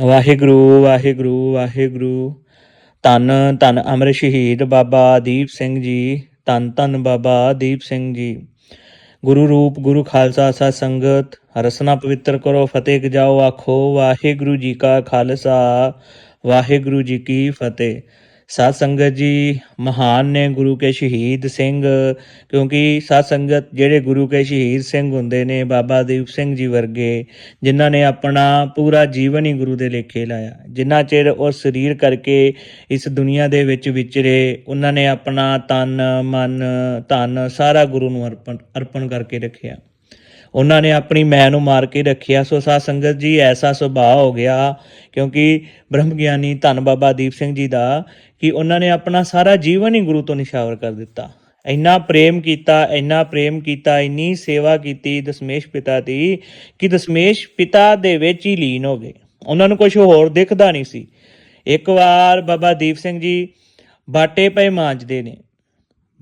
ਵਾਹਿਗੁਰੂ ਵਾਹਿਗੁਰੂ ਵਾਹਿਗੁਰੂ। ਧੰਨ ਧੰਨ ਅਮਰ ਸ਼ਹੀਦ ਬਾਬਾ ਦੀਪ ਸਿੰਘ ਜੀ। ਧੰਨ ਧੰਨ ਬਾਬਾ ਦੀਪ ਸਿੰਘ ਜੀ। ਗੁਰੂ ਰੂਪ, ਗੁਰੂ ਖਾਲਸਾ ਸਾ ਸੰਗਤ ਰਸਨਾ ਪਵਿੱਤਰ ਕਰੋ, ਫਤਿਹ ਗਜਾਓ ਆਖੋ। ਵਾਹਿਗੁਰੂ ਜੀ ਕਾ ਖਾਲਸਾ, ਵਾਹਿਗੁਰੂ ਜੀ ਕੀ ਫਤਿਹ। ਸਾਧ ਸੰਗਤ ਜੀ ਮਹਾਨ ਨੇ ਗੁਰੂ ਕੇ ਸ਼ਹੀਦ ਸਿੰਘ, ਕਿਉਂਕਿ ਸਾਧ ਸੰਗਤ ਜਿਹੜੇ ਗੁਰੂ ਕੇ ਸ਼ਹੀਦ ਸਿੰਘ ਹੁੰਦੇ ਨੇ, ਬਾਬਾ ਦੀਪ ਸਿੰਘ ਜੀ ਵਰਗੇ, ਜਿਨ੍ਹਾਂ ਨੇ ਆਪਣਾ ਪੂਰਾ ਜੀਵਨ ਹੀ ਗੁਰੂ ਦੇ ਲੇਖੇ ਲਾਇਆ। ਜਿੰਨਾ ਚਿਰ ਉਹ ਸਰੀਰ ਕਰਕੇ ਇਸ ਦੁਨੀਆ ਦੇ ਵਿੱਚ ਵਿਚਰੇ, ਉਹਨਾਂ ਨੇ ਆਪਣਾ ਤਨ, ਮਨ, ਧਨ ਸਾਰਾ ਗੁਰੂ ਨੂੰ ਅਰਪਣ ਅਰਪਣ ਕਰਕੇ ਰੱਖਿਆ। ਉਹਨਾਂ ਨੇ ਆਪਣੀ ਮੈਂ ਨੂੰ ਮਾਰ ਕੇ ਰੱਖਿਆ। ਸੋ ਸਾਧ ਸੰਗਤ ਜੀ, ਐਸਾ ਸੁਭਾਅ ਹੋ ਗਿਆ ਕਿਉਂਕਿ ਬ੍ਰਹਮ ਗਿਆਨੀ ਧੰਨ ਬਾਬਾ ਦੀਪ ਸਿੰਘ ਜੀ ਦਾ ਕਿ ਉਹਨਾਂ ਨੇ ਆਪਣਾ ਸਾਰਾ ਜੀਵਨ ਹੀ ਗੁਰੂ ਤੋਂ ਨਿਸ਼ਾਵਰ ਕਰ ਦਿੱਤਾ। ਇੰਨਾ ਪ੍ਰੇਮ ਕੀਤਾ, ਇੰਨਾ ਪ੍ਰੇਮ ਕੀਤਾ, ਇੰਨੀ ਸੇਵਾ ਕੀਤੀ ਦਸ਼ਮੇਸ਼ ਪਿਤਾ ਦੀ ਕਿ ਦਸ਼ਮੇਸ਼ ਪਿਤਾ ਦੇ ਵਿੱਚ ਹੀ ਲੀਨ ਹੋ ਗਏ। ਉਹਨਾਂ ਨੂੰ ਕੁਝ ਹੋਰ ਦਿਖਦਾ ਨਹੀਂ ਸੀ। ਇੱਕ ਵਾਰ ਬਾਬਾ ਦੀਪ ਸਿੰਘ ਜੀ ਬਾਟੇ ਪਏ ਮਾਂਜਦੇ ਨੇ।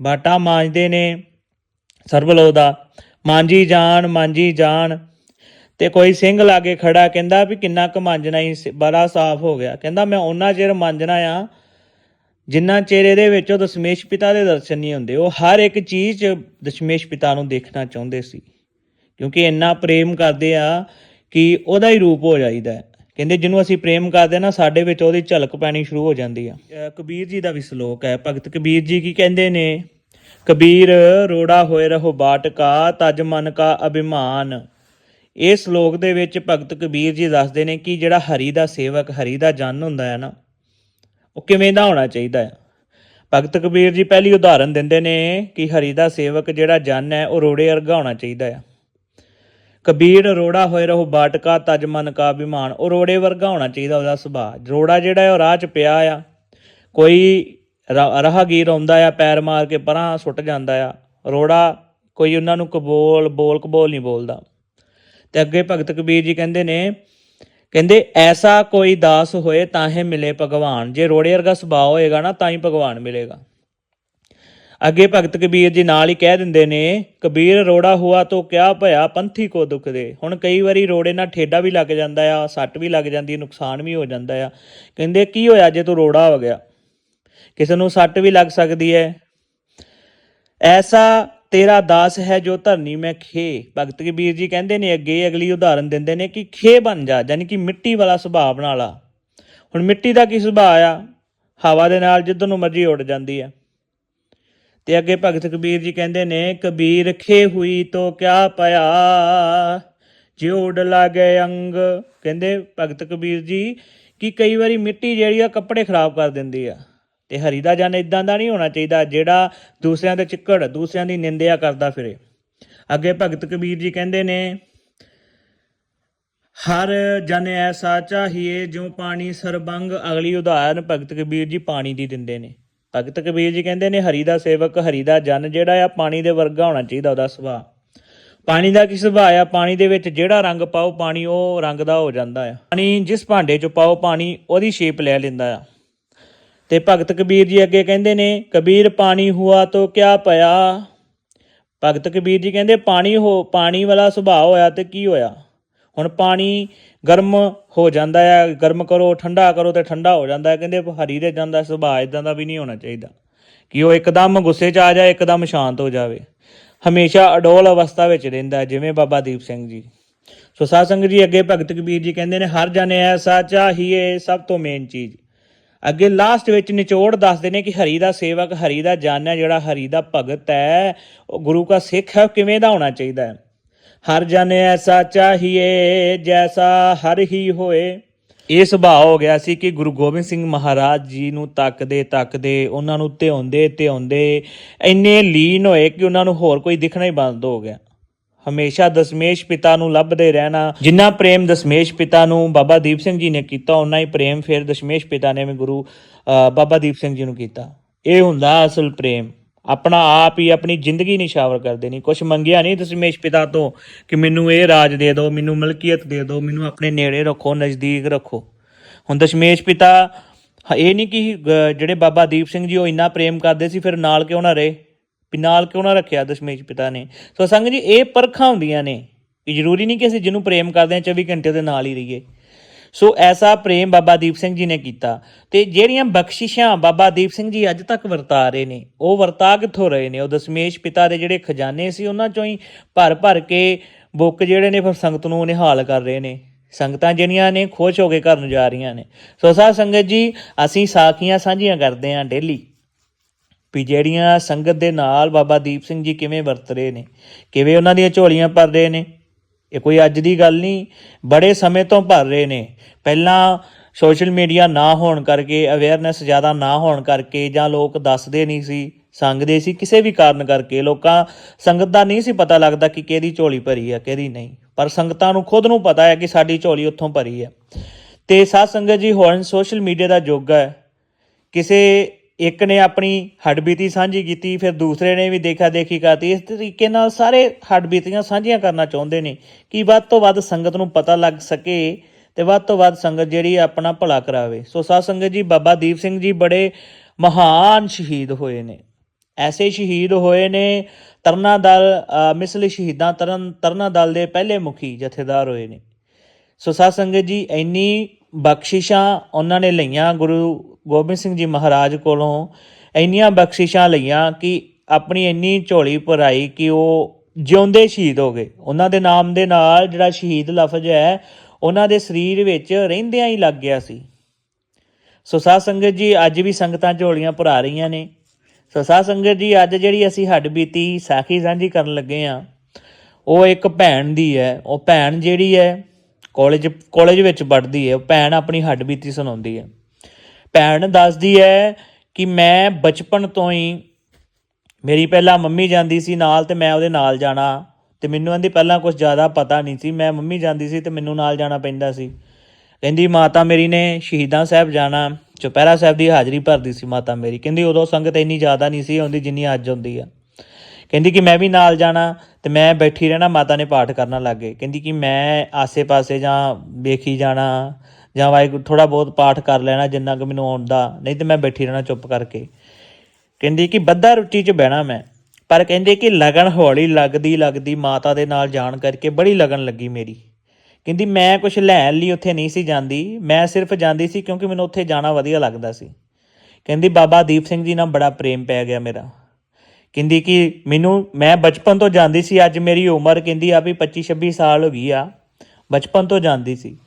ਬਾਟਾ ਮਾਂਜਦੇ ਨੇ ਸਰਬਲੋ ਦਾ। ਮਾਂਜੀ ਜਾਣ ਮਾਂਜੀ ਜਾਣ। ਤੇ ਕੋਈ ਸਿੰਘ ਲਾਗੇ ਖੜਾ ਕਹਿੰਦਾ ਵੀ ਕਿੰਨਾ ਕੁ ਮਾਂਜਣਾ ਹੀ ਬੜਾ ਸਾਫ਼ ਹੋ ਗਿਆ। ਕਹਿੰਦਾ ਮੈਂ ਉਹਨਾਂ ਚਿਰ ਮਾਂਜਣਾ ਆ ਜਿੰਨਾ ਚਿਰ ਇਹਦੇ ਵਿੱਚ ਉਹ ਦਸ਼ਮੇਸ਼ ਪਿਤਾ ਦੇ ਦਰਸ਼ਨ ਨਹੀਂ ਹੁੰਦੇ। ਉਹ ਹਰ ਇੱਕ ਚੀਜ਼ 'ਚ ਦਸ਼ਮੇਸ਼ ਪਿਤਾ ਨੂੰ ਦੇਖਣਾ ਚਾਹੁੰਦੇ ਸੀ। ਕਿਉਂਕਿ ਇੰਨਾ ਪ੍ਰੇਮ ਕਰਦੇ ਆ ਕਿ ਉਹਦਾ ਹੀ ਰੂਪ ਹੋ ਜਾਈਦਾ ਹੈ। ਕਹਿੰਦੇ ਜਿਹਨੂੰ ਅਸੀਂ ਪ੍ਰੇਮ ਕਰਦੇ ਨਾ, ਸਾਡੇ ਵਿੱਚ ਉਹਦੀ ਝਲਕ ਪੈਣੀ ਸ਼ੁਰੂ ਹੋ ਜਾਂਦੀ ਆ। ਕਬੀਰ ਜੀ ਦਾ ਵੀ ਸ਼ਲੋਕ ਹੈ। ਭਗਤ ਕਬੀਰ ਜੀ ਕੀ ਕਹਿੰਦੇ ਨੇ? ਕਬੀਰ, ਰੋੜਾ ਹੋਏ ਰਹੋ ਬਾਟਕਾ, ਤਜ ਮਨ ਕਾ ਅਭਿਮਾਨ। ਇਹ ਸ਼ਲੋਕ ਦੇ ਵਿੱਚ ਭਗਤ ਕਬੀਰ ਜੀ ਦੱਸਦੇ ਨੇ ਕਿ ਜਿਹੜਾ ਹਰੀ ਦਾ ਸੇਵਕ, ਹਰੀ ਦਾ ਜਨ ਹੁੰਦਾ ਹੈ ਨਾ, ਉਹ ਕਿਵੇਂ ਦਾ ਹੋਣਾ ਚਾਹੀਦਾ ਹੈ? ਭਗਤ ਕਬੀਰ ਜੀ ਪਹਿਲੀ ਉਦਾਹਰਨ ਦਿੰਦੇ ਨੇ ਕਿ ਹਰੀ ਦਾ ਸੇਵਕ ਜਿਹੜਾ ਜਨ ਹੈ, ਉਹ ਰੋੜੇ ਵਰਗਾ ਹੋਣਾ ਚਾਹੀਦਾ ਹੈ। ਕਬੀਰ, ਰੋੜਾ ਹੋਏ ਰਹੋ ਬਾਟਕਾ, ਤਜ ਮਨ ਕਾ ਅਭਿਮਾਨ, ਉਹ ਰੋੜੇ ਵਰਗਾ ਹੋਣਾ ਚਾਹੀਦਾ ਉਹਦਾ ਸੁਭਾਅ। ਰੋੜਾ ਜਿਹੜਾ ਹੈ, ਉਹ ਰਾਹ 'ਚ ਪਿਆ ਆ। ਕੋਈ ਰਾਹਗੀਰ ਆਉਂਦਾ ਆ, ਪੈਰ ਮਾਰ ਕੇ ਪਰਾਂ ਸੁੱਟ ਜਾਂਦਾ ਆ। ਰੋੜਾ ਕੋਈ ਉਹਨਾਂ ਨੂੰ ਕਬੋਲ, ਬੋਲ ਕਬੋਲ ਨਹੀਂ ਬੋਲਦਾ। ਤੇ ਅੱਗੇ ਭਗਤ ਕਬੀਰ ਜੀ ਕਹਿੰਦੇ ਨੇ, ਕਹਿੰਦੇ, ਐਸਾ ਕੋਈ ਦਾਸ ਹੋਏ ਤਾਂ ਹੀ ਮਿਲੇ ਭਗਵਾਨ। ਜੇ ਰੋੜੇ ਵਰਗਾ ਸੁਭਾਅ ਹੋਏਗਾ ਨਾ, ਤਾਂ ਹੀ ਭਗਵਾਨ ਮਿਲੇਗਾ। ਅੱਗੇ ਭਗਤ ਕਬੀਰ ਜੀ ਨਾਲ ਹੀ ਕਹਿ ਦਿੰਦੇ ਨੇ, ਕਬੀਰ, ਰੋੜਾ ਹੁਆ ਤੋ ਕਿਆ ਭਇਆ, ਪੰਥੀ ਕੋ ਦੁੱਖ ਦੇ। ਹੁਣ ਕਈ ਵਾਰੀ ਰੋੜੇ ਨਾਲ ਠੇਡਾ ਵੀ ਲੱਗ ਜਾਂਦਾ ਆ, ਸੱਟ ਵੀ ਲੱਗ ਜਾਂਦੀ, ਨੁਕਸਾਨ ਵੀ ਹੋ ਜਾਂਦਾ ਆ। ਕਹਿੰਦੇ, ਕੀ ਹੋਇਆ ਜੇ ਤੂੰ ਰੋੜਾ ਹੋ ਗਿਆ? ਕਿਸੇ ਨੂੰ ਸੱਟ ਵੀ ਲੱਗ ਸਕਦੀ ਹੈ। ਐਸਾ ਤੇਰਾ ਦਾਸ ਹੈ ਜੋ ਧਰਨੀ ਮੈਂ ਖੇ। ਭਗਤ ਕਬੀਰ ਜੀ ਕਹਿੰਦੇ ਨੇ ਅੱਗੇ ਅਗਲੀ ਉਦਾਹਰਨ ਦਿੰਦੇ ਨੇ ਕਿ ਖੇ ਬਣ ਜਾ ਯਾਨੀ ਕਿ ਮਿੱਟੀ ਵਾਲਾ ਸੁਭਾਅ ਬਣਾ ਲਾ। ਹੁਣ ਮਿੱਟੀ ਦਾ ਕੀ ਸੁਭਾਅ ਆ? ਹਵਾ ਦੇ ਨਾਲ ਜਿੱਧਰ ਨੂੰ ਮਰਜ਼ੀ ਉੱਡ ਜਾਂਦੀ ਆ ਤੇ ਅੱਗੇ ਭਗਤ ਕਬੀਰ ਜੀ ਕਹਿੰਦੇ ਨੇ, ਕਬੀਰ ਖੇ ਹੋਈ ਤੋ ਕਿਆ ਪਿਆ? ਜਿਉ ਉਡ ਲਾਗੇ ਅੰਗ। ਕਹਿੰਦੇ ਭਗਤ ਕਬੀਰ ਜੀ ਕਿ ਕਈ ਵਾਰੀ ਮਿੱਟੀ ਜਿਹੜੀ ਆ ਕੱਪੜੇ ਖਰਾਬ ਕਰ ਦਿੰਦੀ ਆ। ਤੇ ਹਰੀ ਦਾ ਜਨ ਇਦਾਂ ਦਾ ਨਹੀਂ ਹੋਣਾ ਚਾਹੀਦਾ ਜਿਹੜਾ ਦੂਸਰਿਆਂ ਦੇ ਚਿੱਕੜ, ਦੂਸਰਿਆਂ ਦੀ ਨਿੰਦਿਆ ਕਰਦਾ ਫਿਰੇ। ਅੱਗੇ ਭਗਤ ਕਬੀਰ ਜੀ ਕਹਿੰਦੇ ਨੇ, ਹਰ ਜਨ ਐਸਾ ਚਾਹੀਏ ਜੋ ਪਾਣੀ ਸਰਬੰਗ। ਅਗਲੀ ਉਦਾਹਰਨ ਭਗਤ ਕਬੀਰ ਜੀ ਪਾਣੀ ਦੀ ਦਿੰਦੇ ਨੇ। ਭਗਤ ਕਬੀਰ ਜੀ ਕਹਿੰਦੇ ਨੇ, ਹਰੀ ਦਾ ਸੇਵਕ, ਹਰੀ ਦਾ ਜਨ ਜਿਹੜਾ ਆ ਪਾਣੀ ਦੇ ਵਰਗਾ ਹੋਣਾ ਚਾਹੀਦਾ ਉਹਦਾ ਸੁਭਾਅ। ਪਾਣੀ ਦਾ ਕੀ ਸੁਭਾਅ ਆ? ਪਾਣੀ ਦੇ ਵਿੱਚ ਜਿਹੜਾ ਰੰਗ ਪਾਓ ਪਾਣੀ, ਉਹ ਰੰਗ ਦਾ ਹੋ ਜਾਂਦਾ ਆ। ਪਾਣੀ ਜਿਸ ਭਾਂਡੇ 'ਚ ਪਾਓ ਪਾਣੀ, ਉਹਦੀ ਸ਼ੇਪ ਲੈ ਲੈਂਦਾ ਆ। ਤੇ ਭਗਤ ਕਬੀਰ ਜੀ ਅੱਗੇ ਕਹਿੰਦੇ ਨੇ, ਕਬੀਰ ਪਾਣੀ ਹੁਆ ਤੋ ਕਿਆ ਪਿਆ? ਭਗਤ ਕਬੀਰ ਜੀ ਕਹਿੰਦੇ, ਪਾਣੀ ਹੋ, ਪਾਣੀ ਵਾਲਾ ਸੁਭਾਅ ਹੋਇਆ ਤੇ ਕੀ ਹੋਇਆ? ਹੁਣ ਪਾਣੀ ਗਰਮ ਹੋ ਜਾਂਦਾ ਹੈ ਗਰਮ ਕਰੋ, ਠੰਡਾ ਕਰੋ ਤੇ ਠੰਡਾ ਹੋ ਜਾਂਦਾ ਹੈ ਕਹਿੰਦੇ, ਹਰੀ ਦੇ ਜਾਂਦਾ ਸੁਭਾਅ, ਇਦਾਂ ਦਾ ਵੀ ਨਹੀਂ ਹੋਣਾ ਚਾਹੀਦਾ। ਕਿ ਉਹ ਇੱਕਦਮ ਗੁੱਸੇ 'ਚ ਆ ਜਾਏ, ਇੱਕਦਮ ਸ਼ਾਂਤ ਹੋ ਜਾਵੇ। ਹਮੇਸ਼ਾ ਅਡੋਲ ਅਵਸਥਾ ਵਿੱਚ ਰਹਿੰਦਾ ਜਿਵੇਂ ਬਾਬਾ ਦੀਪ ਸਿੰਘ ਜੀ। ਸੋ ਸਾਧ ਸੰਗਤ ਜੀ ਅੱਗੇ ਭਗਤ ਕਬੀਰ ਜੀ ਕਹਿੰਦੇ ਨੇ, ਹਰ ਜਾਣੇ ਐਸਾ ਚਾਹੀਏ, ਸਭ ਤੋਂ ਮੇਨ ਚੀਜ਼। ਅੱਗੇ ਲਾਸਟ ਵਿੱਚ ਨਿਚੋੜ ਦੱਸਦੇ ਨੇ ਕਿ ਹਰੀ ਦਾ ਸੇਵਕ, ਹਰੀ ਦਾ ਜਨ ਹੈ, ਜਿਹੜਾ ਹਰੀ ਦਾ ਭਗਤ ਹੈ, ਉਹ ਗੁਰੂ ਦਾ ਸਿੱਖ ਹੈ, ਉਹ ਕਿਵੇਂ ਦਾ ਹੋਣਾ ਚਾਹੀਦਾ ਹੈ? ਹਰ ਜਨ ਐਸਾ ਚਾਹੀਏ, ਜੈਸਾ ਹਰ ਹੀ ਹੋਏ। ਇਹ ਸੁਭਾਅ ਹੋ ਗਿਆ ਸੀ ਕਿ ਗੁਰੂ ਗੋਬਿੰਦ ਸਿੰਘ ਮਹਾਰਾਜ ਜੀ ਨੂੰ ਤੱਕਦੇ ਤੱਕਦੇ, ਉਹਨਾਂ ਨੂੰ ਧਿਆਉਂਦੇ ਧਿਆਉਂਦੇ ਇੰਨੇ ਲੀਨ ਹੋਏ ਕਿ ਉਹਨਾਂ ਨੂੰ ਹੋਰ ਕੋਈ ਦਿਖਣਾ ਹੀ ਬੰਦ ਹੋ ਗਿਆ। ਹਮੇਸ਼ਾ ਦਸ਼ਮੇਸ਼ ਪਿਤਾ ਨੂੰ ਲੱਭਦੇ ਰਹਿਣਾ, ਜਿੰਨਾ ਪ੍ਰੇਮ ਦਸ਼ਮੇਸ਼ ਪਿਤਾ ਨੂੰ ਬਾਬਾ ਦੀਪ ਸਿੰਘ ਜੀ ਨੇ ਕੀਤਾ ਉਨਾ ਹੀ ਪ੍ਰੇਮ ਫਿਰ ਦਸ਼ਮੇਸ਼ ਪਿਤਾ ਨੇ ਵੀ ਗੁਰੂ ਬਾਬਾ ਦੀਪ ਸਿੰਘ ਜੀ ਨੂੰ ਕੀਤਾ। ਇਹ ਹੁੰਦਾ ਅਸਲ ਪ੍ਰੇਮ। ਆਪਣਾ ਆਪ ਹੀ ਆਪਣੀ ਜ਼ਿੰਦਗੀ ਨਿਸ਼ਾਵਰ ਕਰਦੇ ਨਹੀਂ ਕੁਝ ਮੰਗਿਆ ਨਹੀਂ ਦਸ਼ਮੇਸ਼ ਪਿਤਾ ਤੋਂ ਕਿ ਮੈਨੂੰ ਇਹ ਰਾਜ ਦੇ ਦਿਓ, ਮੈਨੂੰ ਮਲਕੀਅਤ ਦੇ ਦਿਓ, ਮੈਨੂੰ ਆਪਣੇ ਨੇੜੇ ਰੱਖੋ, ਨਜ਼ਦੀਕ ਰੱਖੋ। ਹੁਣ ਦਸ਼ਮੇਸ਼ ਪਿਤਾ, ਇਹ ਨਹੀਂ ਕਿ ਗ- ਜਿਹੜੇ ਬਾਬਾ ਦੀਪ ਸਿੰਘ ਜੀ ਉਹ ਇੰਨਾ ਪ੍ਰੇਮ ਕਰਦੇ ਸੀ, ਫਿਰ ਨਾਲ ਕਿਉਂ ਨਾ ਰਹੇ? ਵੀ ਨਾਲ ਕਿਉਂ ਨਾ ਰੱਖਿਆ ਦਸ਼ਮੇਸ਼ ਪਿਤਾ ਨੇ। ਸੋ ਸੰਗ ਜੀ, ਇਹ ਪਰਖਾਂ ਹੁੰਦੀਆਂ ਨੇ ਕਿ ਜ਼ਰੂਰੀ ਨਹੀਂ ਕਿ ਅਸੀਂ ਜਿਹਨੂੰ ਪ੍ਰੇਮ ਕਰਦੇ ਹਾਂ 24 ਘੰਟੇ ਉਹਦੇ ਨਾਲ ਹੀ ਰਹੀਏ। ਸੋ ਐਸਾ ਪ੍ਰੇਮ ਬਾਬਾ ਦੀਪ ਸਿੰਘ ਜੀ ਨੇ ਕੀਤਾ। ਤੇ ਜਿਹੜੀਆਂ ਬਖਸ਼ਿਸ਼ਾਂ ਬਾਬਾ ਦੀਪ ਸਿੰਘ ਜੀ ਅੱਜ ਤੱਕ ਵਰਤਾ ਰਹੇ ਨੇ, ਉਹ ਵਰਤਾ ਕਿੱਥੋਂ ਰਹੇ ਨੇ? ਉਹ ਦਸ਼ਮੇਸ਼ ਪਿਤਾ ਦੇ ਜਿਹੜੇ ਖਜ਼ਾਨੇ ਸੀ, ਉਹਨਾਂ ਚੋਂ ਹੀ ਭਰ ਭਰ ਕੇ ਬੁੱਕ ਜਿਹੜੇ ਨੇ ਫਿਰ ਸੰਗਤ ਨੂੰ ਨਿਹਾਲ ਕਰ ਰਹੇ ਨੇ। ਸੰਗਤਾਂ ਜਿਹੜੀਆਂ ਨੇ, ਖੁਸ਼ ਹੋ ਕੇ ਘਰ ਨੂੰ ਜਾ ਰਹੀਆਂ ਨੇ। ਸੋ ਸਾਧ ਸੰਗਤ ਜੀ, ਅਸੀਂ ਸਾਖੀਆਂ ਸਾਂਝੀਆਂ ਕਰਦੇ ਆਂ ਡੇਲੀ। ਵੀ ਜਿਹੜੀਆਂ ਸੰਗਤ ਦੇ ਨਾਲ ਬਾਬਾ ਦੀਪ ਸਿੰਘ ਜੀ ਕਿਵੇਂ ਵਰਤ ਰਹੇ ਨੇ, ਕਿਵੇਂ ਉਹਨਾਂ ਦੀਆਂ ਝੋਲੀਆਂ ਭਰ ਰਹੇ ਨੇ, ਇਹ ਕੋਈ ਅੱਜ ਦੀ ਗੱਲ ਨਹੀਂ, ਬੜੇ ਸਮੇਂ ਤੋਂ ਭਰ ਰਹੇ ਨੇ। ਪਹਿਲਾਂ ਸੋਸ਼ਲ ਮੀਡੀਆ ਨਾ ਹੋਣ ਕਰਕੇ ਅਵੇਅਰਨੈਸ ਜ਼ਿਆਦਾ ਨਾ ਹੋਣ ਕਰਕੇ ਜਾਂ ਲੋਕ ਦੱਸਦੇ ਨਹੀਂ ਸੀ, ਸੰਗਦੇ ਸੀ, ਕਿਸੇ ਵੀ ਕਾਰਨ ਕਰਕੇ, ਲੋਕਾਂ ਸੰਗਤ ਦਾ ਨਹੀਂ ਸੀ ਪਤਾ ਲੱਗਦਾ ਕਿ ਕਿਹਦੀ ਝੋਲੀ ਭਰੀ ਆ, ਕਿਹਦੀ ਨਹੀਂ। ਪਰ ਸੰਗਤਾਂ ਨੂੰ ਖੁਦ ਨੂੰ ਪਤਾ ਹੈ ਕਿ ਸਾਡੀ ਝੋਲੀ ਉੱਥੋਂ ਭਰੀ ਹੈ ਤੇ ਸਾਧ ਸੰਗਤ ਜੀ, ਹੁਣ ਸੋਸ਼ਲ ਮੀਡੀਆ ਦਾ ਯੁੱਗ ਹੈ। ਕਿਸੇ ਇੱਕ ਨੇ ਆਪਣੀ ਹੱਡਬੀਤੀ ਸਾਂਝੀ ਕੀਤੀ, ਫਿਰ ਦੂਸਰੇ ਨੇ ਵੀ ਦੇਖਾ ਦੇਖੀ ਕਰਤੀ। ਇਸ ਤਰੀਕੇ ਨਾਲ ਸਾਰੇ ਹੱਡਬੀਤੀਆਂ ਸਾਂਝੀਆਂ ਕਰਨਾ ਚਾਹੁੰਦੇ ਨੇ ਕਿ ਵੱਧ ਤੋਂ ਵੱਧ ਸੰਗਤ ਨੂੰ ਪਤਾ ਲੱਗ ਸਕੇ ਤੇ ਵੱਧ ਤੋਂ ਵੱਧ ਸੰਗਤ ਜਿਹੜੀ ਆਪਣਾ ਭਲਾ ਕਰਾਵੇ। ਸੋ ਸਾਧ ਸੰਗਤ ਜੀ, ਬਾਬਾ ਦੀਪ ਸਿੰਘ ਜੀ ਬੜੇ ਮਹਾਨ ਸ਼ਹੀਦ ਹੋਏ ਨੇ। ਐਸੇ ਸ਼ਹੀਦ ਹੋਏ ਨੇ, ਤਰਨਾ ਦਲ ਮਿਸਲ ਸ਼ਹੀਦਾਂ ਤਰਨ, ਤਰਨਾ ਦਲ ਦੇ ਪਹਿਲੇ ਮੁਖੀ ਜਥੇਦਾਰ ਹੋਏ ਨੇ। ਸੋ ਸਾਧ ਸੰਗਤ ਜੀ, ਇੰਨੀ ਬਖਸ਼ਿਸ਼ਾਂ ਉਹਨਾਂ ਨੇ ਲਈਆਂ ਗੁਰੂ ਗੋਬਿੰਦ ਸਿੰਘ ਜੀ ਮਹਾਰਾਜ ਕੋਲੋਂ ਇੰਨੀਆਂ ਬਖਸ਼ਿਸ਼ਾਂ ਲਈਆਂ ਕਿ ਆਪਣੀ ਇੰਨੀ ਝੋਲੀ ਭਰਾਈ ਕਿ ਉਹ ਜਿਉਂਦੇ ਸ਼ਹੀਦ ਹੋ ਗਏ। ਉਹਨਾਂ ਦੇ ਨਾਮ ਦੇ ਨਾਲ ਜਿਹੜਾ ਸ਼ਹੀਦ ਲਫ਼ਜ਼ ਹੈ, ਉਹਨਾਂ ਦੇ ਸਰੀਰ ਵਿੱਚ ਰਹਿੰਦਿਆਂ ਹੀ ਲੱਗ ਗਿਆ ਸੀ। ਸੋ ਸਾਧ ਸੰਗਤ ਜੀ, ਅੱਜ ਵੀ ਸੰਗਤਾਂ ਝੋਲੀਆਂ ਭਰਾ ਰਹੀਆਂ ਨੇ। ਸੋ ਸਾਧ ਸੰਗਤ ਜੀ, ਅੱਜ ਜਿਹੜੀ ਅਸੀਂ ਹੱਡ ਬੀਤੀ, ਸਾਖੀ ਸਾਂਝੀ ਕਰਨ ਲੱਗੇ ਆ ਉਹ ਇੱਕ ਭੈਣ ਦੀ ਹੈ। ਉਹ ਭੈਣ ਜਿਹੜੀ ਹੈ ਕਾਲਜ ਕਾਲਜ ਵਿੱਚ ਪੜ੍ਹਦੀ ਹੈ। ਉਹ ਭੈਣ ਆਪਣੀ ਹੱਡ ਬੀਤੀ ਸੁਣਾਉਂਦੀ ਹੈ। ਭੈਣ ਦੱਸਦੀ ਹੈ ਕਿ ਮੈਂ ਬਚਪਨ ਤੋਂ ਹੀ ਮੇਰੀ ਪਹਿਲਾਂ ਮੰਮੀ ਜਾਂਦੀ ਸੀ ਨਾਲ ਤੇ ਮੈਂ ਉਹਦੇ ਨਾਲ ਜਾਣਾ ਤੇ ਮੈਨੂੰ ਇਹਦੀ ਪਹਿਲਾਂ ਕੁਝ ਜ਼ਿਆਦਾ ਪਤਾ ਨਹੀਂ ਸੀ। ਮੈਂ ਮੰਮੀ ਜਾਂਦੀ ਸੀ ਤੇ ਮੈਨੂੰ ਨਾਲ ਜਾਣਾ ਪੈਂਦਾ ਸੀ। ਕਹਿੰਦੀ, ਮਾਤਾ ਮੇਰੀ ਨੇ ਸ਼ਹੀਦਾਂ ਸਾਹਿਬ ਜਾਣਾ, ਚੁਪਹਿਰਾ ਸਾਹਿਬ ਦੀ ਹਾਜ਼ਰੀ ਭਰਦੀ ਸੀ ਮਾਤਾ ਮੇਰੀ। ਕਹਿੰਦੀ, ਉਦੋਂ ਸੰਗਤ ਇੰਨੀ ਜ਼ਿਆਦਾ ਨਹੀਂ ਸੀ ਆਉਂਦੀ ਜਿੰਨੀ ਅੱਜ ਆਉਂਦੀ ਆ। ਕਹਿੰਦੀ ਕਿ ਮੈਂ ਵੀ ਨਾਲ ਜਾਣਾ ਤੇ ਮੈਂ ਬੈਠੀ ਰਹਿਣਾ, ਮਾਤਾ ਨੇ ਪਾਠ ਕਰਨ ਲੱਗੇ ਕਹਿੰਦੀ ਕਿ ਮੈਂ ਆਸੇ-ਪਾਸੇ ਜਾਂ ਵੇਖੀ ਜਾਣਾ ਜਾਂ ਵਾਹਿਗੁਰੂ ਥੋੜਾ ਬਹੁਤ ਪਾਠ ਕਰ ਲੈਣਾ ਜਿੰਨਾ ਕਿ ਮੈਨੂੰ ਆਉਂਦਾ, ਨਹੀਂ ਤੇ ਮੈਂ ਬੈਠੀ ਰਹਿਣਾ ਚੁੱਪ ਕਰਕੇ। ਕਹਿੰਦੀ ਕਿ ਬੱਧਾ ਰੁੱਟੀ 'ਚ ਬਹਿਣਾ ਮੈਂ, ਪਰ ਕਹਿੰਦੇ ਕਿ ਲਗਨ ਹੌਲੀ ਲੱਗਦੀ ਲੱਗਦੀ ਮਾਤਾ ਦੇ ਨਾਲ ਜਾਣ ਕਰਕੇ ਬੜੀ ਲਗਨ ਲੱਗੀ ਮੇਰੀ। ਕਹਿੰਦੀ ਮੈਂ ਕੁਝ ਲੈਣ ਲਈ ਉੱਥੇ ਨਹੀਂ ਸੀ ਜਾਂਦੀ, ਮੈਂ ਸਿਰਫ ਜਾਂਦੀ ਸੀ ਕਿਉਂਕਿ ਮੈਨੂੰ ਉੱਥੇ ਜਾਣਾ ਵਧੀਆ ਲੱਗਦਾ ਸੀ। ਕਹਿੰਦੀ ਬਾਬਾ ਦੀਪ ਸਿੰਘ ਜੀ ਨਾਲ ਬੜਾ ਪ੍ਰੇਮ ਪੈ ਗਿਆ ਮੇਰਾ। ਕਹਿੰਦੀ ਕਿ ਮੈਨੂੰ, ਮੈਂ ਬਚਪਨ ਤੋਂ ਜਾਂਦੀ ਸੀ, ਅੱਜ ਮੇਰੀ ਉਮਰ ਕਹਿੰਦੀ ਆ ਵੀ 25 26 ਸਾਲ ਹੋ ਗਈ ਆ, ਬਚਪਨ ਤੋਂ ਜਾਂਦੀ ਸੀ।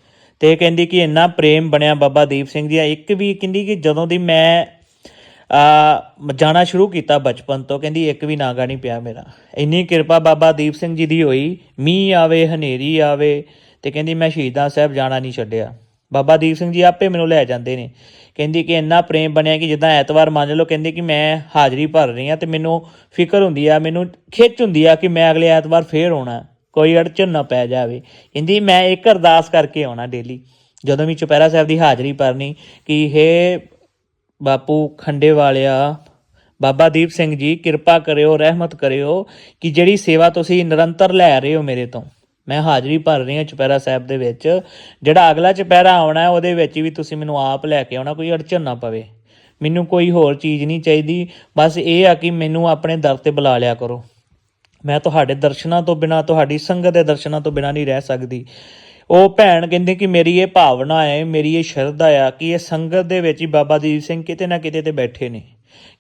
ਤੇ ਕਹਿੰਦੀ ਕਿ ਇੰਨਾ ਪ੍ਰੇਮ ਬਣਿਆ ਬਾਬਾ ਦੀਪ ਸਿੰਘ ਜੀ ਦਾ ਇੱਕ ਵੀ ਕਹਿੰਦੀ ਕਿ ਜਦੋਂ ਦੀ ਮੈਂ, ਆ, ਜਾਣਾ ਸ਼ੁਰੂ ਕੀਤਾ ਬਚਪਨ ਤੋਂ, ਕਹਿੰਦੀ ਇੱਕ ਵੀ ਨਾਗਾ ਨਹੀਂ ਪਿਆ ਮੇਰਾ। ਇੰਨੀ ਕਿਰਪਾ ਬਾਬਾ ਦੀਪ ਸਿੰਘ ਜੀ ਦੀ ਹੋਈ, ਮੀਂਹ ਆਵੇ, ਹਨੇਰੀ ਆਵੇ, ਤੇ ਕਹਿੰਦੀ ਮੈਂ ਸ਼ਹੀਦਾਂ ਸਾਹਿਬ ਜਾਣਾ ਨਹੀਂ ਛੱਡਿਆ। ਬਾਬਾ ਦੀਪ ਸਿੰਘ ਜੀ ਆਪੇ ਮੈਨੂੰ ਲੈ ਜਾਂਦੇ ਨੇ। ਕਹਿੰਦੀ ਕਿ ਇੰਨਾ ਪ੍ਰੇਮ ਬਣਿਆ ਕਿ ਜਿੱਦਾਂ ਐਤਵਾਰ ਮੰਨ ਲਓ, ਕਹਿੰਦੀ ਕਿ ਮੈਂ ਹਾਜ਼ਰੀ ਭਰ ਰਹੀ ਆ ਤੇ ਮੈਨੂੰ ਫਿਕਰ ਹੁੰਦੀ ਆ, ਮੈਨੂੰ ਖਿੱਚ ਹੁੰਦੀ ਆ ਕਿ ਮੈਂ ਅਗਲੇ ਐਤਵਾਰ ਫੇਰ ਆਉਣਾ। ਕੋਈ ਅੜਚਨ ਨਾ ਪੈ ਜਾਵੇ। ਕਹਿੰਦੀ, ਮੈਂ ਇੱਕ ਅਰਦਾਸ ਕਰਕੇ ਆਉਣਾ ਡੇਲੀ। ਜਦੋਂ ਵੀ ਚੁਪਹਿਰਾ ਸਾਹਿਬ ਦੀ ਹਾਜ਼ਰੀ ਭਰਨੀ ਕਿ ਹੇ ਬਾਪੂ ਖੰਡੇ ਵਾਲਿਆ, ਬਾਬਾ ਦੀਪ ਸਿੰਘ ਜੀ, ਕਿਰਪਾ ਕਰਿਓ, ਰਹਿਮਤ ਕਰਿਓ ਕਿ ਜਿਹੜੀ ਸੇਵਾ ਤੁਸੀਂ ਨਿਰੰਤਰ ਲੈ ਰਹੇ ਹੋ ਮੇਰੇ ਤੋਂ। ਮੈਂ ਹਾਜ਼ਰੀ ਭਰ ਰਹੀ ਹਾਂ ਚੁਪਹਿਰਾ ਸਾਹਿਬ ਦੇ ਵਿੱਚ। ਜਿਹੜਾ ਅਗਲਾ ਚੁਪਹਿਰਾ ਆਉਣਾ ਹੈ, ਉਹਦੇ ਵਿੱਚ ਵੀ ਤੁਸੀਂ ਮੈਨੂੰ ਆਪ ਲੈ ਕੇ ਆਉਣਾ, ਕੋਈ ਅੜਚਨ ਨਾ ਪਵੇ। ਮੈਨੂੰ ਕੋਈ ਹੋਰ ਚੀਜ਼ ਨਹੀਂ ਚਾਹੀਦੀ। ਬਸ ਇਹ ਆ ਕਿ ਮੈਨੂੰ ਆਪਣੇ ਦਰ ਤੇ ਬੁਲਾ ਲਿਆ ਕਰੋ। ਮੈਂ ਤੁਹਾਡੇ ਦਰਸ਼ਨਾਂ ਤੋਂ ਬਿਨਾ, ਤੁਹਾਡੀ ਸੰਗਤ ਦੇ ਦਰਸ਼ਨਾਂ ਤੋਂ ਬਿਨਾ ਨਹੀਂ ਰਹਿ ਸਕਦੀ। ਉਹ ਭੈਣ ਕਹਿੰਦੇ ਕਿ ਮੇਰੀ ਇਹ ਭਾਵਨਾ ਹੈ, ਮੇਰੀ ਇਹ ਸ਼ਰਧਾ ਆ ਕਿ ਇਹ ਸੰਗਤ ਦੇ ਵਿੱਚ ਹੀ ਬਾਬਾ ਦੀਪ ਸਿੰਘ ਕਿਤੇ ਨਾ ਕਿਤੇ ਤੇ ਬੈਠੇ ਨੇ।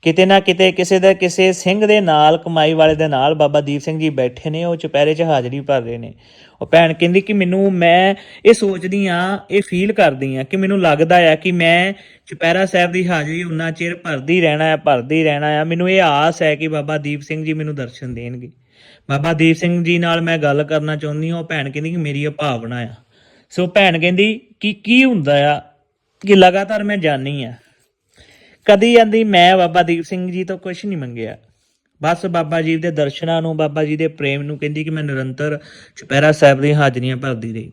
ਕਿਤੇ ਨਾ ਕਿਤੇ ਕਿਸੇ ਦਾ, ਕਿਸੇ ਸਿੰਘ ਦੇ ਨਾਲ, ਕਮਾਈ ਵਾਲੇ ਦੇ ਨਾਲ ਬਾਬਾ ਦੀਪ ਸਿੰਘ ਜੀ ਬੈਠੇ ਨੇ, ਉਹ ਚੁਪਹਿਰੇ 'ਚ ਹਾਜ਼ਰੀ ਭਰ ਰਹੇ ਨੇ। ਉਹ ਭੈਣ ਕਹਿੰਦੀ ਕਿ ਮੈਨੂੰ, ਮੈਂ ਇਹ ਸੋਚਦੀ ਆ ਇਹ ਫੀਲ ਕਰਦੀ ਆ ਕਿ ਮੈਨੂੰ ਲੱਗਦਾ ਆ ਕਿ ਮੈਂ ਚੁਪਹਿਰਾ ਸਾਹਿਬ ਦੀ ਹਾਜ਼ਰੀ ਉਨਾ ਚਿਰ ਭਰਦੀ ਰਹਿਣਾ ਆ ਭਰਦੀ ਰਹਿਣਾ ਆ। ਮੈਨੂੰ ਇਹ ਆਸ ਹੈ ਕਿ ਬਾਬਾ ਦੀਪ ਸਿੰਘ ਜੀ ਮੈਨੂੰ ਦਰਸ਼ਨ ਦੇਣਗੇ। ਬਾਬਾ ਦੀਪ ਸਿੰਘ ਜੀ ਨਾਲ ਮੈਂ ਗੱਲ ਕਰਨਾ ਚਾਹੁੰਦੀ ਹਾਂ, ਉਹ ਭੈਣ ਕਹਿੰਦੀ ਕਿ ਮੇਰੀ ਇਹ ਭਾਵਨਾ ਆ। ਸੋ ਭੈਣ ਕਹਿੰਦੀ ਕਿ ਕੀ ਹੁੰਦਾ ਆ ਕਿ ਲਗਾਤਾਰ ਮੈਂ ਜਾਣੀ ਆ। ਕਦੀ ਜਾਂਦੀ ਮੈਂ ਬਾਬਾ ਦੀਪ ਸਿੰਘ ਜੀ ਤੋਂ ਕੁਝ ਨਹੀਂ ਮੰਗਿਆ। ਬਸ ਬਾਬਾ ਜੀ ਦੇ ਦਰਸ਼ਨਾਂ ਨੂੰ, ਬਾਬਾ ਜੀ ਦੇ ਪ੍ਰੇਮ ਨੂੰ ਕਹਿੰਦੀ ਕਿ ਮੈਂ ਨਿਰੰਤਰ ਚੁਪਹਿਰਾ ਸਾਹਿਬ ਦੀਆਂ ਹਾਜ਼ਰੀਆਂ ਭਰਦੀ ਰਹੀ।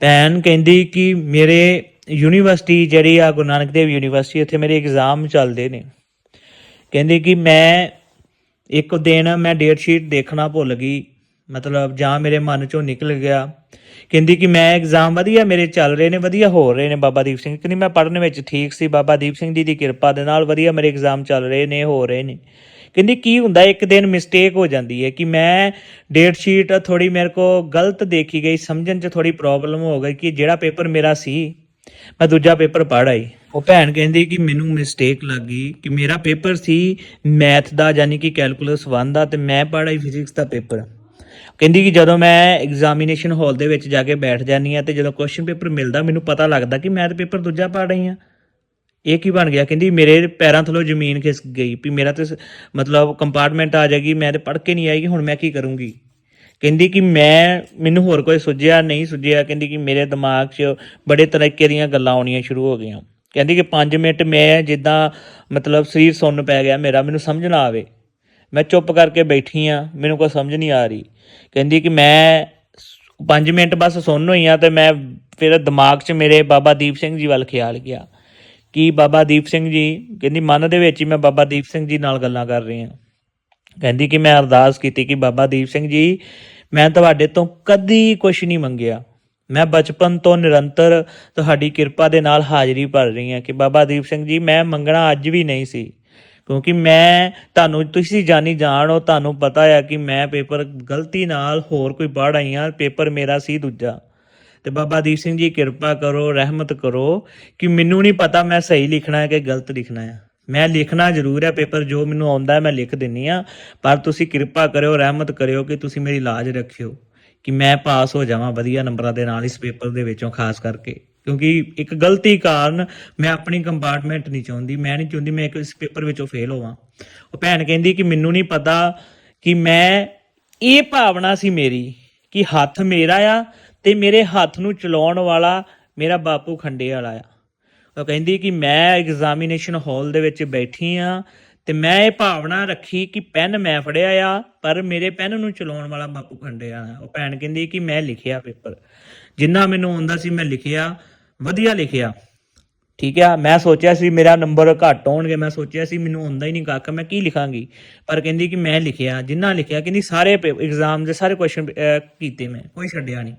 ਭੈਣ ਕਹਿੰਦੀ ਕਿ ਮੇਰੇ ਯੂਨੀਵਰਸਿਟੀ ਜਿਹੜੀ ਆ ਗੁਰੂ ਨਾਨਕ ਦੇਵ ਯੂਨੀਵਰਸਿਟੀ, ਉੱਥੇ ਮੇਰੇ ਐਗਜ਼ਾਮ ਚੱਲਦੇ ਨੇ। ਕਹਿੰਦੀ ਕਿ ਮੈਂ ਇੱਕ ਦਿਨ ਮੈਂ ਡੇਟ ਸ਼ੀਟ ਦੇਖਣਾ ਭੁੱਲ ਗਈ, ਮਤਲਬ ਜਾਂ ਮੇਰੇ ਮਨ ਚੋਂ ਨਿਕਲ ਗਿਆ। ਕਹਿੰਦੀ ਕਿ ਮੈਂ ਐਗਜ਼ਾਮ ਵਧੀਆ ਮੇਰੇ ਚੱਲ ਰਹੇ ਨੇ, ਵਧੀਆ ਹੋ ਰਹੇ ਨੇ ਬਾਬਾ ਦੀਪ ਸਿੰਘ। ਕਹਿੰਦੀ ਮੈਂ ਪੜ੍ਹਨ ਵਿੱਚ ਠੀਕ ਸੀ, ਬਾਬਾ ਦੀਪ ਸਿੰਘ ਜੀ ਦੀ ਕਿਰਪਾ ਦੇ ਨਾਲ ਵਧੀਆ ਮੇਰੇ ਐਗਜ਼ਾਮ ਚੱਲ ਰਹੇ ਨੇ, ਹੋ ਰਹੇ ਨੇ। ਕਹਿੰਦੀ ਕੀ ਹੁੰਦਾ, ਇੱਕ ਦਿਨ ਮਿਸਟੇਕ ਹੋ ਜਾਂਦੀ ਹੈ ਕਿ ਮੈਂ ਡੇਟ ਸ਼ੀਟ ਥੋੜੀ ਮੇਰੇ ਕੋ ਗਲਤ ਦੇਖੀ ਗਈ, ਸਮਝਣ 'ਚ ਥੋੜੀ ਪ੍ਰੋਬਲਮ ਹੋ ਗਈ ਕਿ ਜਿਹੜਾ ਪੇਪਰ ਮੇਰਾ ਸੀ, ਮੈਂ ਦੂਜਾ ਪੇਪਰ ਪੜ੍ਹ ਆਈ। ਉਹ ਭੈਣ ਕਹਿੰਦੀ ਕਿ ਮੈਨੂੰ ਮਿਸਟੇਕ ਲੱਗ ਗਈ ਕਿ ਮੇਰਾ ਪੇਪਰ ਸੀ ਮੈਥ ਦਾ, ਯਾਨੀ ਕਿ ਕੈਲਕੂਲਸ 1 ਦਾ ਤੇ ਮੈਂ ਪੜ੍ਹ ਆਈ ਫਿਜ਼ਿਕਸ ਦਾ ਪੇਪਰ। ਕਹਿੰਦੀ ਕਿ ਜਦੋਂ ਮੈਂ ਐਗਜ਼ਾਮੀਨੇਸ਼ਨ ਹਾਲ ਦੇ ਵਿੱਚ ਜਾ ਕੇ ਬੈਠ ਜਾਂਦੀ ਆ ਤੇ ਜਦੋਂ ਕੁਐਸਚਨ ਪੇਪਰ ਮਿਲਦਾ, ਮੈਨੂੰ ਪਤਾ ਲੱਗਦਾ ਕਿ ਮੈਂ ਤਾਂ ਪੇਪਰ ਦੂਜਾ ਪੜ੍ਹ ਰਹੀ ਆ ਇਹ ਕੀ ਬਣ ਗਿਆ? ਕਹਿੰਦੀ ਮੇਰੇ ਪੈਰਾਂ ਥੱਲੋਂ ਜ਼ਮੀਨ ਖਿਸਕ ਗਈ ਵੀ ਮੇਰਾ ਤੇ ਮਤਲਬ ਕੰਪਾਰਟਮੈਂਟ ਆ ਜਾਏਗੀ, ਮੈਂ ਤੇ ਪੜ੍ਹ ਕੇ ਨਹੀਂ ਆਏਗੀ, ਹੁਣ ਮੈਂ ਕੀ ਕਰੂੰਗੀ? ਕਹਿੰਦੀ ਕਿ ਮੈਂ, ਮੈਨੂੰ ਹੋਰ ਕੋਈ ਸੁਝਿਆ ਨਹੀਂ ਸੁਝਿਆ। ਕਹਿੰਦੀ ਕਿ ਮੇਰੇ ਦਿਮਾਗ 'ਚ ਬੜੇ ਤਰੀਕੇ ਦੀਆਂ ਗੱਲਾਂ ਆਉਣੀਆਂ ਸ਼ੁਰੂ ਹੋ ਗਈਆਂ। ਕਹਿੰਦੀ ਕਿ 5 ਮਿੰਟ ਮੈਂ ਜਿੱਦਾਂ ਮਤਲਬ ਸਰੀਰ ਸੁੰਨ ਪੈ ਗਿਆ, ਮੇਰਾ ਮੈਨੂੰ ਸਮਝ ਨਾ ਆਵੇ। ਮੈਂ ਚੁੱਪ ਕਰਕੇ ਬੈਠੀ ਆ, ਮੈਨੂੰ ਕੋਈ ਸਮਝ ਨਹੀਂ ਆ ਰਹੀ। ਕਹਿੰਦੀ ਕਿ ਮੈਂ 5 ਮਿੰਟ ਬਸ ਸੁੰਨ ਹੋਈ ਆ ਤੇ ਮੈਂ ਫਿਰ ਦਿਮਾਗ 'ਚ ਮੇਰੇ ਬਾਬਾ ਦੀਪ ਸਿੰਘ ਜੀ ਵੱਲ ਖਿਆਲ ਗਿਆ। ਕਿ ਬਾਬਾ ਦੀਪ ਸਿੰਘ ਜੀ? ਕਹਿੰਦੀ, ਮਨ ਦੇ ਵਿੱਚ ਹੀ ਮੈਂ ਬਾਬਾ ਦੀਪ ਸਿੰਘ ਜੀ ਨਾਲ ਗੱਲਾਂ ਕਰ ਰਹੀ ਹਾਂ ਕਹਿੰਦੀ ਕਿ ਮੈਂ ਅਰਦਾਸ ਕੀਤੀ ਕਿ ਬਾਬਾ ਦੀਪ ਸਿੰਘ ਜੀ, ਮੈਂ ਤੁਹਾਡੇ ਤੋਂ ਕਦੀ ਕੁਝ ਨਹੀਂ ਮੰਗਿਆ। ਮੈਂ ਬਚਪਨ ਤੋਂ ਨਿਰੰਤਰ ਤੁਹਾਡੀ ਕਿਰਪਾ ਦੇ ਨਾਲ ਹਾਜ਼ਰੀ ਭਰ ਰਹੀ ਹਾਂ ਕਿ ਬਾਬਾ ਦੀਪ ਸਿੰਘ ਜੀ, ਮੈਂ ਮੰਗਣਾ ਅੱਜ ਵੀ ਨਹੀਂ ਸੀ। ਕਿਉਂਕਿ ਮੈਂ ਤੁਹਾਨੂੰ, ਤੁਸੀਂ ਜਾਣੀ ਜਾਣੋ ਤੁਹਾਨੂੰ ਪਤਾ ਹੈ ਕਿ ਮੈਂ ਪੇਪਰ ਗਲਤੀ ਨਾਲ ਹੋਰ ਕੋਈ ਪੜ੍ਹ ਆਈ ਹਾਂ, ਪੇਪਰ ਮੇਰਾ ਸੀ ਦੂਜਾ। ਤੇ ਬਾਬਾ ਦੀਪ ਸਿੰਘ ਜੀ, ਕਿਰਪਾ ਕਰੋ, ਰਹਿਮਤ ਕਰੋ ਕਿ ਮੈਨੂੰ ਨਹੀਂ ਪਤਾ ਮੈਂ ਸਹੀ ਲਿਖਣਾ ਹੈ ਕਿ ਗਲਤ ਲਿਖਣਾ ਹੈ। ਮੈਂ ਲਿਖਣਾ ਜ਼ਰੂਰ ਹੈ, ਪੇਪਰ ਜੋ ਮੈਨੂੰ ਆਉਂਦਾ ਹੈ ਮੈਂ ਲਿਖ ਦਿੰਨੀ ਆ ਪਰ ਤੁਸੀਂ ਕਿਰਪਾ ਕਰਿਓ, ਰਹਿਮਤ ਕਰਿਓ ਕਿ ਤੁਸੀਂ ਮੇਰੀ ਲਾਜ ਰੱਖਿਓ। ਕਿ ਮੈਂ ਪਾਸ ਹੋ ਜਾਵਾਂ ਵਧੀਆ ਨੰਬਰਾਂ ਦੇ ਨਾਲ ਇਸ ਪੇਪਰ ਦੇ ਵਿੱਚੋਂ, ਖਾਸ ਕਰਕੇ। ਕਿਉਂਕਿ ਇੱਕ ਗਲਤੀ ਕਾਰਨ ਮੈਂ ਆਪਣੀ ਕੰਪਾਰਟਮੈਂਟ ਨਹੀਂ ਚਾਹੁੰਦੀ, ਮੈਂ ਨਹੀਂ ਚਾਹੁੰਦੀ ਮੈਂ ਇਸ ਪੇਪਰ ਵਿੱਚੋਂ ਫੇਲ ਹੋਵਾਂ। ਉਹ ਭੈਣ ਕਹਿੰਦੀ ਕਿ ਮੈਨੂੰ ਨਹੀਂ ਪਤਾ ਕਿ ਮੈਂ, ਇਹ ਭਾਵਨਾ ਸੀ ਮੇਰੀ ਕਿ ਹੱਥ ਮੇਰਾ ਆ ਤੇ ਮੇਰੇ ਹੱਥ ਨੂੰ ਚਲਾਉਣ ਵਾਲਾ ਮੇਰਾ ਬਾਪੂ ਖੰਡੇ ਵਾਲਾ ਆ ਉਹ ਕਹਿੰਦੀ ਕਿ ਮੈਂ ਐਗਜ਼ਾਮੀਨੇਸ਼ਨ ਹਾਲ ਦੇ ਵਿੱਚ ਬੈਠੀ ਆ ਤੇ ਮੈਂ ਇਹ ਭਾਵਨਾ ਰੱਖੀ ਕਿ ਪੈਨ ਮੈਂ ਫੜਿਆ ਆ, ਪਰ ਮੇਰੇ ਪੈਨ ਨੂੰ ਚਲਾਉਣ ਵਾਲਾ ਬਾਪੂ ਖੰਡਿਆ ਆ। ਉਹ ਭੈਣ ਕਹਿੰਦੀ ਕਿ ਮੈਂ ਲਿਖਿਆ ਪੇਪਰ। ਜਿੰਨਾ ਮੈਨੂੰ ਆਉਂਦਾ ਸੀ ਮੈਂ ਲਿਖਿਆ, ਵਧੀਆ ਲਿਖਿਆ। ਠੀਕ ਆ, ਮੈਂ ਸੋਚਿਆ ਸੀ ਮੇਰਾ ਨੰਬਰ ਘੱਟ ਹੋਣਗੇ ਮੈਂ ਸੋਚਿਆ ਸੀ ਮੈਨੂੰ ਆਉਂਦਾ ਹੀ ਨਹੀਂ ਕੱਖ, ਮੈਂ ਕੀ ਲਿਖਾਂਗੀ? ਪਰ ਕਹਿੰਦੀ ਕਿ ਮੈਂ ਲਿਖਿਆ, ਜਿੰਨਾ ਲਿਖਿਆ, ਕਹਿੰਦੀ ਸਾਰੇ ਐਗਜ਼ਾਮ ਦੇ ਸਾਰੇ ਕੁਐਸਚਨ ਕੀਤੇ ਮੈਂ, ਕੋਈ ਛੱਡਿਆ ਨਹੀਂ।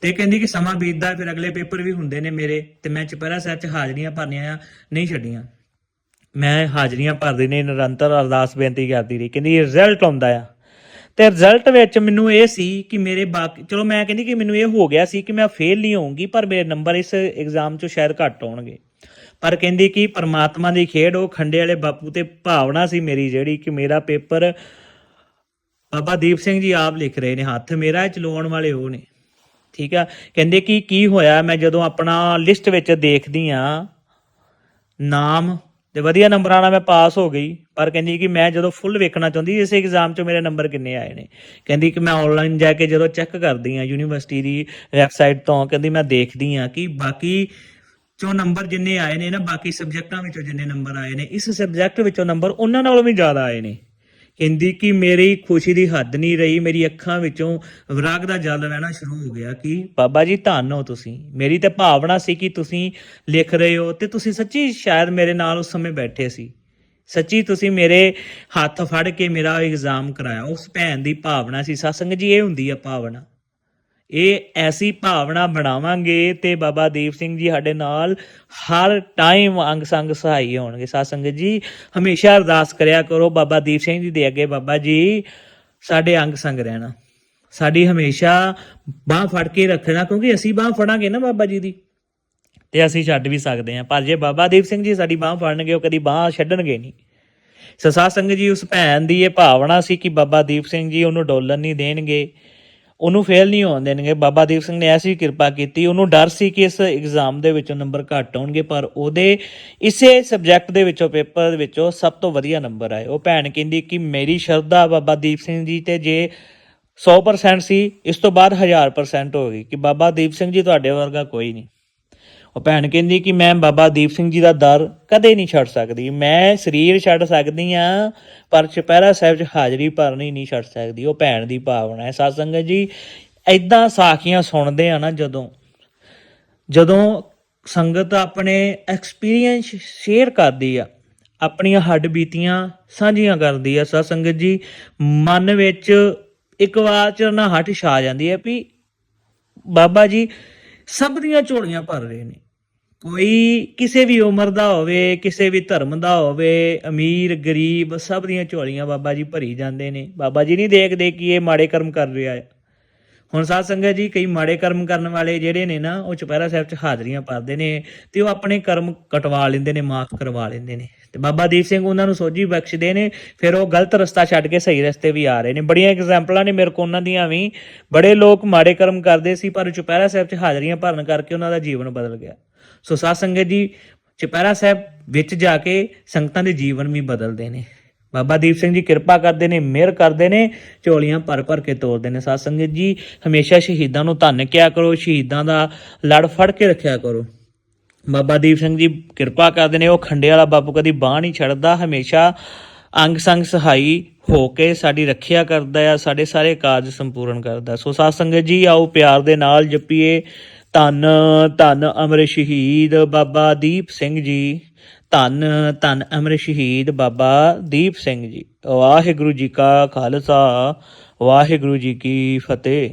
ਤੇ ਕਹਿੰਦੀ ਕਿ ਸਮਾਂ ਬੀਤਦਾ, ਫਿਰ ਅਗਲੇ ਪੇਪਰ ਵੀ ਹੁੰਦੇ ਨੇ ਮੇਰੇ, ਤੇ ਮੈਂ ਚੁਪਹਿਰਾ ਸਾਹਿਬ ਚ ਹਾਜ਼ਰੀਆਂ ਭਰਨੀਆਂ ਆ, ਨਹੀਂ ਛੱਡੀਆਂ। ਮੈਂ ਹਾਜ਼ਰੀਆਂ ਭਰਦੀ ਨੇ, ਨਿਰੰਤਰ ਅਰਦਾਸ ਬੇਨਤੀ ਕਰਦੀ ਰਹੀ। ਕਹਿੰਦੀ ਰਿਜ਼ਲਟ ਆਉਂਦਾ ਆ। ਤੇ ਰਿਜ਼ਲਟ ਵਿੱਚ ਮੈਨੂੰ ਇਹ ਸੀ ਕਿ ਮੇਰੇ ਬਾਕੀ, ਚਲੋ ਮੈਂ ਕਹਿੰਦੀ ਕਿ ਮੈਨੂੰ ਇਹ ਹੋ ਗਿਆ ਸੀ ਕਿ ਮੈਂ ਫੇਲ ਨਹੀਂ ਹੋਊਂਗੀ, ਪਰ ਮੇਰੇ ਨੰਬਰ ਇਸ ਐਗਜ਼ਾਮ 'ਚੋਂ ਸ਼ਾਇਦ ਘੱਟ ਆਉਣਗੇ। ਪਰ ਕਹਿੰਦੀ ਕਿ ਪਰਮਾਤਮਾ ਦੀ ਖੇਡ, ਉਹ ਖੰਡੇ ਵਾਲੇ ਬਾਪੂ ਤੇ ਭਾਵਨਾ ਸੀ ਮੇਰੀ ਜਿਹੜੀ ਕਿ ਮੇਰਾ ਪੇਪਰ ਬਾਬਾ ਦੀਪ ਸਿੰਘ ਜੀ ਆਪ ਲਿਖ ਰਹੇ ਨੇ, ਹੱਥ ਮੇਰਾ ਚਲਾਉਣ ਵਾਲੇ ਉਹ ਨੇ। ਠੀਕ ਆ? ਕਹਿੰਦੇ ਕਿ ਕੀ ਹੋਇਆ? ਮੈਂ ਜਦੋਂ ਆਪਣਾ ਲਿਸਟ ਵਿੱਚ ਦੇਖਦੀ ਆ ਨਾਮ ਤੇ ਵਧੀਆ ਨੰਬਰਾਂ ਨਾਲ ਮੈਂ ਪਾਸ ਹੋ ਗਈ, ਪਰ ਕਹਿੰਦੀ ਕਿ ਮੈਂ ਜਦੋਂ ਫੁੱਲ ਵੇਖਣਾ ਚਾਹੁੰਦੀ ਇਸ ਐਗਜ਼ਾਮ 'ਚ ਮੇਰੇ ਨੰਬਰ ਕਿੰਨੇ ਆਏ ਨੇ। ਕਹਿੰਦੀ ਕਿ ਮੈਂ ਆਨਲਾਈਨ ਜਾ ਕੇ ਜਦੋਂ ਚੈੱਕ ਕਰਦੀ ਆ ਯੂਨੀਵਰਸਿਟੀ ਦੀ ਵੈਬਸਾਈਟ ਤੋਂ, ਕਹਿੰਦੀ ਮੈਂ ਦੇਖਦੀ ਆ ਕਿ ਬਾਕੀ ਚੋਂ ਨੰਬਰ ਜਿੰਨੇ ਆਏ ਨੇ ਨਾ, ਬਾਕੀ ਸਬਜੈਕਟਾਂ ਵਿੱਚੋਂ ਜਿੰਨੇ ਨੰਬਰ ਆਏ ਨੇ, ਇਸ ਸਬਜੈਕਟ ਵਿੱਚੋਂ ਨੰਬਰ ਉਹਨਾਂ ਨਾਲੋਂ ਵੀ ਜ਼ਿਆਦਾ ਆਏ ਨੇ। ਕਹਿੰਦੀ ਕਿ ਮੇਰੀ ਖੁਸ਼ੀ ਦੀ ਹੱਦ ਨਹੀਂ ਰਹੀ, ਮੇਰੀ ਅੱਖਾਂ ਵਿੱਚੋਂ ਵਿਰਾਗ ਦਾ ਜਲ ਵਹਿਣਾ ਸ਼ੁਰੂ ਹੋ ਗਿਆ ਕਿ ਬਾਬਾ ਜੀ ਧੰਨ ਹੋ ਤੁਸੀਂ। ਮੇਰੀ ਤੇ ਭਾਵਨਾ ਸੀ ਕਿ ਤੁਸੀਂ ਲਿਖ ਰਹੇ ਹੋ ਤੇ ਤੁਸੀਂ ਸੱਚੀ ਸ਼ਾਇਦ ਮੇਰੇ ਨਾਲ ਉਸ ਸਮੇਂ ਬੈਠੇ ਸੀ। ਸੱਚੀ ਤੁਸੀਂ ਮੇਰੇ ਹੱਥ ਫੜ ਕੇ ਮੇਰਾ ਇਗਜ਼ਾਮ ਕਰਾਇਆ। ਉਸ ਭੈਣ ਦੀ ਭਾਵਨਾ ਸੀ। ਸਤਸੰਗ ਜੀ, ਇਹ ਹੁੰਦੀ ਆ ਭਾਵਨਾ। ਇਹ ਐਸੀ ਭਾਵਨਾ ਬਣਾਵਾਂਗੇ ਤੇ ਬਾਬਾ ਦੀਪ ਸਿੰਘ ਜੀ ਸਾਡੇ ਨਾਲ ਹਰ ਟਾਈਮ ਅੰਗ ਸੰਗ ਸਹਾਈ ਹੋਣਗੇ। ਸਾਧ ਸੰਗਤ ਜੀ, ਹਮੇਸ਼ਾ ਅਰਦਾਸ ਕਰਿਆ ਕਰੋ ਬਾਬਾ ਦੀਪ ਸਿੰਘ ਜੀ ਦੇ ਅੱਗੇ ਬਾਬਾ ਜੀ, ਸਾਡੇ ਅੰਗ ਸੰਗ ਰਹਿਣਾ। ਸਾਡੀ ਹਮੇਸ਼ਾ ਬਾਹ ਫੜ ਕੇ ਰੱਖਣਾ, ਕਿਉਂਕਿ ਅਸੀਂ ਬਾਹ ਫੜਾਂਗੇ ਨਾ ਬਾਬਾ ਜੀ ਦੀ। ਤੇ ਅਸੀਂ ਛੱਡ ਵੀ ਸਕਦੇ ਹਾਂ। ਪਰ ਜੇ ਬਾਬਾ ਦੀਪ ਸਿੰਘ ਜੀ ਸਾਡੀ ਬਾਹ ਫੜਨਗੇ, ਉਹ ਕਦੀ ਬਾਹ ਛੱਡਣਗੇ ਨਹੀਂ। ਸੋ ਸਾਧ ਸੰਗਤ ਜੀ, ਉਸ ਭੈਣ ਦੀ ਇਹ ਭਾਵਨਾ ਸੀ ਕਿ ਬਾਬਾ ਦੀਪ ਸਿੰਘ ਜੀ ਉਹਨੂੰ ਡੋਲਣ ਨਹੀਂ ਦੇਣਗੇ। ਉਹਨੂੰ ਫੇਲ ਨਹੀਂ ਹੋਣ ਦੇਣਗੇ। ਬਾਬਾ ਦੀਪ ਸਿੰਘ ਨੇ ਐਸੀ ਕਿਰਪਾ ਕੀਤੀ, ਉਹਨੂੰ ਡਰ ਸੀ ਕਿ ਇਸ ਐਗਜ਼ਾਮ ਦੇ ਵਿੱਚੋਂ ਨੰਬਰ ਘੱਟ ਆਉਣਗੇ, ਪਰ ਉਹਦੇ ਇਸੇ ਸਬਜੈਕਟ ਦੇ ਵਿੱਚੋਂ ਪੇਪਰ ਦੇ ਵਿੱਚੋਂ ਸਭ ਤੋਂ ਵਧੀਆ ਨੰਬਰ ਆਏ। ਉਹ ਭੈਣ ਕਹਿੰਦੀ ਕਿ ਮੇਰੀ ਸ਼ਰਧਾ ਬਾਬਾ ਦੀਪ ਸਿੰਘ ਜੀ ਤੇ ਜੇ 100% ਸੀ, ਇਸ ਤੋਂ ਬਾਅਦ 1000% ਹੋ ਗਈ ਕਿ ਬਾਬਾ ਦੀਪ ਸਿੰਘ ਜੀ ਤੁਹਾਡੇ ਵਰਗਾ ਕੋਈ ਨਹੀਂ। ਉਹ ਭੈਣ ਕਹਿੰਦੀ ਕਿ ਮੈਂ ਬਾਬਾ ਦੀਪ ਸਿੰਘ ਜੀ ਦਾ ਦਰ ਕਦੇ ਨਹੀਂ ਛੱਡ ਸਕਦੀ। ਮੈਂ ਸਰੀਰ ਛੱਡ ਸਕਦੀ ਆ ਪਰ ਚੁਪਹਿਰਾ ਸਾਹਿਬ 'ਚ ਹਾਜ਼ਰੀ ਭਰਨੀ ਨਹੀਂ ਛੱਡ ਸਕਦੀ। ਉਹ ਭੈਣ ਦੀ ਭਾਵਨਾ ਹੈ। ਸਾਧ ਸੰਗਤ ਜੀ ਐਦਾਂ ਸਾਖੀਆਂ ਸੁਣਦੇ ਆ ਨਾ ਜਦੋਂ ਜਦੋਂ ਸੰਗਤ ਆਪਣੇ ਐਕਸਪੀਰੀਅੰਸ ਸ਼ੇਅਰ ਕਰਦੀ ਆ, ਆਪਣੀਆਂ ਹੱਡ ਬੀਤੀਆਂ ਸਾਂਝੀਆਂ ਕਰਦੀ ਆ। ਸਾਧ ਸੰਗਤ ਜੀ, ਮਨ ਵਿੱਚ ਇੱਕ ਵਾਰ ਚ ਨਾ ਹੱਟ ਛਾ ਜਾਂਦੀ ਹੈ ਵੀ ਬਾਬਾ ਜੀ ਸਭ ਦੀਆਂ ਝੋਲੀਆਂ ਭਰ ਰਹੇ ਨੇ। ਕੋਈ ਕਿਸੇ ਵੀ ਉਮਰ ਦਾ ਹੋਵੇ, ਕਿਸੇ ਵੀ ਧਰਮ ਦਾ ਹੋਵੇ, ਅਮੀਰ, ਗਰੀਬ ਸਭ ਦੀਆਂ ਝੋਲੀਆਂ ਬਾਬਾ ਜੀ ਭਰੀ ਜਾਂਦੇ ਨੇ। ਬਾਬਾ ਜੀ ਨਹੀਂ ਦੇਖਦੇ ਕਿ ਇਹ ਮਾੜੇ ਕਰਮ ਕਰ ਰਿਹਾ ਹੈ। ਹੁਣ ਸਾਧ ਸੰਗਤ ਜੀ, ਕਈ ਮਾੜੇ ਕਰਮ ਕਰਨ ਵਾਲੇ ਜਿਹੜੇ ਨੇ ਨਾ, ਉਹ ਚੁਪਹਿਰਾ ਸਾਹਿਬ 'ਚ ਹਾਜ਼ਰੀਆਂ ਭਰਦੇ ਨੇ ਤੇ ਉਹ ਆਪਣੇ ਕਰਮ ਕਟਵਾ ਲੈਂਦੇ ਨੇ, ਮਾਫ ਕਰਵਾ ਲੈਂਦੇ ਨੇ। ਤੇ ਬਾਬਾ ਦੀਪ ਸਿੰਘ ਉਹਨਾਂ ਨੂੰ ਸੋਝੀ ਬਖਸ਼ਦੇ ਨੇ, ਫਿਰ ਉਹ ਗਲਤ ਰਸਤਾ ਛੱਡ ਕੇ ਸਹੀ ਰਸਤੇ ਵੀ ਆ ਰਹੇ ਨੇ। ਬੜੀਆਂ ਐਗਜ਼ਾਮਪਲਾਂ ਨੇ ਮੇਰੇ ਕੋਲ ਉਹਨਾਂ ਦੀਆਂ ਵੀ। ਬੜੇ ਲੋਕ ਮਾੜੇ ਕਰਮ ਕਰਦੇ ਸੀ, ਪਰ ਚੁਪਹਿਰਾ ਸਾਹਿਬ 'ਚ ਹਾਜ਼ਰੀਆਂ ਭਰਨ ਕਰਕੇ ਉਹਨਾਂ ਦਾ ਜੀਵਨ ਬਦਲ ਗਿਆ। ਸੋ ਸਾਧ ਸੰਗਤ ਜੀ, ਚੁਪਹਿਰਾ ਸਾਹਿਬ ਵਿੱਚ ਜਾ ਕੇ ਸੰਗਤਾਂ ਦੇ ਜੀਵਨ ਵੀ ਬਦਲਦੇ ਨੇ। ਬਾਬਾ ਦੀਪ ਸਿੰਘ ਜੀ ਕਿਰਪਾ ਕਰਦੇ ਨੇ, ਮਿਹਰ ਕਰਦੇ ਨੇ, ਝੋਲੀਆਂ ਭਰ ਭਰ ਕੇ ਤੋਰਦੇ ਨੇ। ਸਾਧ ਸੰਗਤ ਜੀ, ਹਮੇਸ਼ਾ ਸ਼ਹੀਦਾਂ ਨੂੰ ਧੰਨ ਕਿਹਾ ਕਰੋ, ਸ਼ਹੀਦਾਂ ਦਾ ਲੜ ਫੜ ਕੇ ਰੱਖਿਆ ਕਰੋ। ਬਾਬਾ ਦੀਪ ਸਿੰਘ ਜੀ ਕਿਰਪਾ ਕਰਦੇ ਨੇ, ਉਹ ਖੰਡੇ ਵਾਲਾ ਬਾਪੂ ਕਦੀ ਬਾਹ ਨਹੀਂ ਛੱਡਦਾ, ਹਮੇਸ਼ਾ ਅੰਗ ਸੰਗ ਸਹਾਈ ਹੋ ਕੇ ਸਾਡੀ ਰੱਖਿਆ ਕਰਦਾ ਆ, ਸਾਡੇ ਸਾਰੇ ਕਾਰਜ ਸੰਪੂਰਨ ਕਰਦਾ। ਸੋ ਸਾਧ ਸੰਗਤ ਜੀ, ਆਓ ਪਿਆਰ ਦੇ ਨਾਲ ਜਪੀਏ। ਧੰਨ ਧੰਨ ਅਮਰ ਸ਼ਹੀਦ ਬਾਬਾ ਦੀਪ ਸਿੰਘ ਜੀ। ਧੰਨ ਧੰਨ ਅਮਰ ਸ਼ਹੀਦ ਬਾਬਾ ਦੀਪ ਸਿੰਘ ਜੀ। ਵਾਹਿਗੁਰੂ ਜੀ ਕਾ ਖਾਲਸਾ, ਵਾਹਿਗੁਰੂ ਜੀ ਕੀ ਫਤਿਹ।